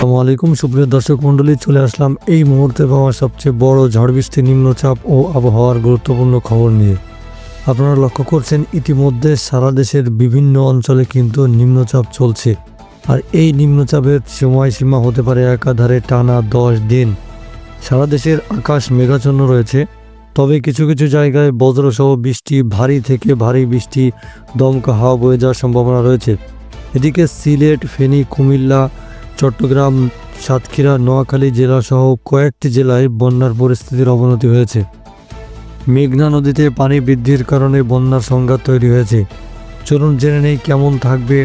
আসসালামু আলাইকুম, সুপ্রিয় দর্শক মণ্ডলী, চলে আসলাম এই মুহূর্তে পাওয়া সবচেয়ে বড় ঝড় বৃষ্টি, নিম্নচাপ ও আবহাওয়ার গুরুত্বপূর্ণ খবর নিয়ে। আপনারা লক্ষ্য করছেন, ইতিমধ্যে সারা দেশের বিভিন্ন অঞ্চলে কিন্তু নিম্নচাপ চলছে। আর এই নিম্নচাপের সময়সীমা হতে পারে একাধারে টানা দশ দিন। সারা দেশের আকাশ মেঘাচ্ছন্ন রয়েছে। তবে কিছু কিছু জায়গায় বজ্রসহ বৃষ্টি, ভারী থেকে ভারী বৃষ্টি, দমকা হাওয়া বয়ে যাওয়ার সম্ভাবনা রয়েছে। এদিকে সিলেট, ফেনী, কুমিল্লা চট্টগ্রাম, সাতক্ষীরা, নোয়াখালী জেলাসহ কয়েকটি জেলায় বন্যার পরিস্থিতির অবনতি হয়েছে। মেঘনা নদীতে পানি বৃদ্ধির কারণে বন্যার সংঘাত তৈরি হয়েছে। চলুন জেনে নেই কেমন থাকবে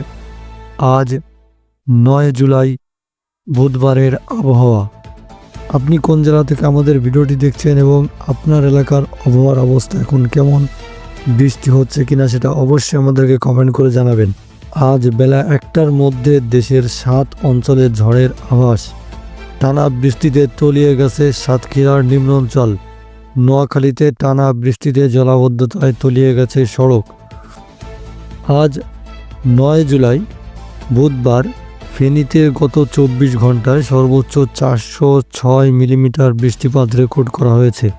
আজ, নয় জুলাই, বুধবারের আবহাওয়া। আপনি কোন জেলা থেকে আমাদের ভিডিওটি দেখছেন এবং আপনার এলাকার আবহাওয়ার অবস্থা এখন কেমন? বৃষ্টি হচ্ছে কিনা সেটা অবশ্যই আমাদেরকে কমেন্ট করে জানাবেন। আজ বেলা একটার মধ্যে দেশের সাত অঞ্চলে ঝড়ের আভাস। টানা বৃষ্টিতে তলিয়ে গেছে সাতক্ষীরার নিম্ন অঞ্চল নোয়াখালীতে টানা বৃষ্টিতে জলাবদ্ধতায় তলিয়ে গেছে সড়ক। আজ নয় জুলাই, বুধবার ফেনীতে গত চব্বিশ ঘন্টায় সর্বোচ্চ চারশো ছয় মিলিমিটার বৃষ্টিপাত রেকর্ড করা হয়েছে।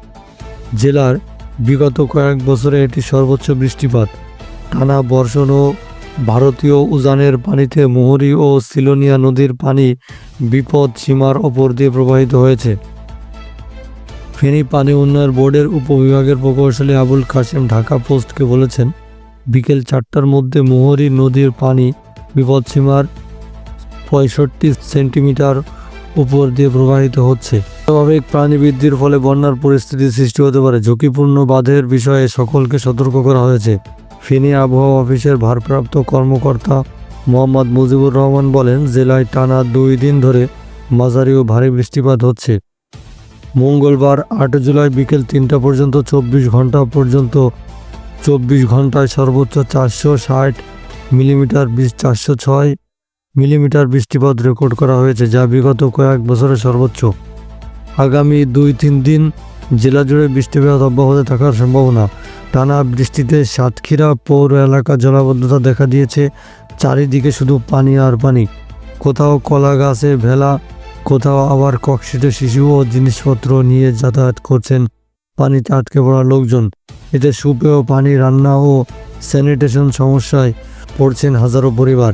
জেলার বিগত কয়েক বছরে এটি সর্বোচ্চ বৃষ্টিপাত। টানা বর্ষণ ও ভারতীয় উজানের পানিতে মোহরী ও সিলোনিয়া নদীর পানি বিপদ সীমার ওপর দিয়ে প্রবাহিত হয়েছে। ফেনী পানি উন্নয়ন বোর্ডের উপবিভাগের প্রকৌশলী আবুল কাশেম ঢাকা পোস্টকে বলেছেন, বিকেল চারটার মধ্যে মোহরী নদীর পানি বিপদসীমার পঁয়ষট্টি সেন্টিমিটার উপর দিয়ে প্রবাহিত হচ্ছে। স্বাভাবিক প্রাণী বৃদ্ধির ফলে বন্যার পরিস্থিতি সৃষ্টি হতে পারে। ঝুঁকিপূর্ণ বাঁধের বিষয়ে সকলকে সতর্ক করা হয়েছে। ফেনী আবহাওয়া অফিসের ভারপ্রাপ্ত কর্মকর্তা মোহাম্মদ মুজিবুর রহমান বলেন, জেলায় টানা দুই দিন ধরে মাঝারি ও ভারী বৃষ্টিপাত হচ্ছে। মঙ্গলবার আট জুলাই বিকেল তিনটা পর্যন্ত চব্বিশ ঘণ্টা পর্যন্ত চব্বিশ ঘন্টায় সর্বোচ্চ চারশো ষাট মিলিমিটার বিশ চারশো ছয় মিলিমিটার বৃষ্টিপাত রেকর্ড করা হয়েছে, যা বিগত কয়েক বছরের সর্বোচ্চ। আগামী দুই তিন দিন জেলা জুড়ে বৃষ্টিপাত অব্যাহত থাকার সম্ভাবনা। টানা বৃষ্টিতে সাতক্ষীরা পৌর এলাকা জলাবদ্ধতা দেখা দিয়েছে। চারিদিকে শুধু পানি আর পানি। কোথাও কলা গাছে ভেলা, কোথাও আবার ককশিটে শিশু ও জিনিসপত্র নিয়ে যাতায়াত করছেন। পানিতে আটকে পড়া লোকজন। এতে সুপেয় পানি রান্না ও স্যানিটেশন সমস্যায় পড়ছেন হাজারো পরিবার।